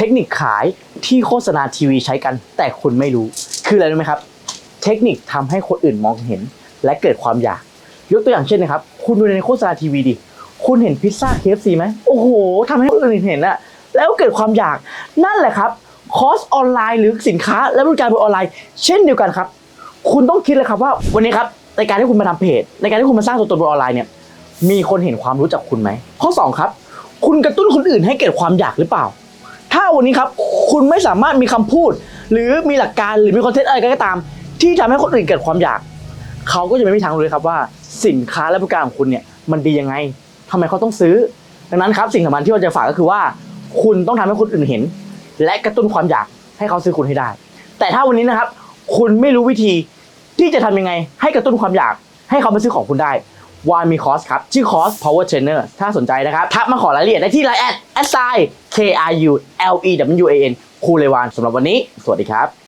เทคนิคขายที่โฆษณาทีวีใช้กัน แต่คุณไม่รู้ คืออะไรรู้ไหมครับ เทคนิคทำให้คนอื่นมองเห็น และเกิดความอยาก ยกตัวอย่างเช่นนะครับ คุณดูในโฆษณาทีวีดิ คุณเห็นพิซซ่า KFC ไหมโอ้โหทำให้คนอื่นเห็นอะแล้วเกิดความอยาก นั่นแหละครับ คอร์สออนไลน์หรือสินค้า และบริการบนออนไลน์ เช่นเดียวกันครับ คุณต้องคิดเลยครับว่าวันนี้ครับในการที่คุณมาทำเพจ ในการที่คุณมาสร้างตัวตนบนออนไลน์เนี่ยมีคนเห็นความรู้จักคุณไหมข้อ 2 ครับ คุณกระตุ้นคนอื่นให้เกิดความอยากหรือเปล่า ถ้าวันนี้ครับคุณไม่สามารถมีคำพูด หรือมีหลักการหรือมีคอนเทนต์อะไรก็ตาม ที่ทำให้คนอื่นเกิดความอยาก เขาก็จะไม่มีทางรู้เลยครับว่า สินค้าและบริการของคุณเนี่ยมันดียังไงทำไมเขาต้องซื้อ ดังนั้นครับสิ่งสำคัญที่เราจะฝากก็คือว่า คุณต้องทำให้คนอื่นเห็น และกระตุ้นความอยากให้เขาซื้อคุณให้ได้ แต่ถ้าวันนี้นะครับ คุณไม่รู้วิธีที่จะทำยังไง ให้กระตุ้นความอยาก ให้เขามาซื้อของคุณได้ วานมีคอร์สครับ ชื่อคอร์ส power trainer ถ้าสนใจนะครับ ทักมาขอรายละเอียดได้ที่ไลน์แอด s i k r u l e w a n คูเลวานสำหรับวันนี้ สวัสดีครับ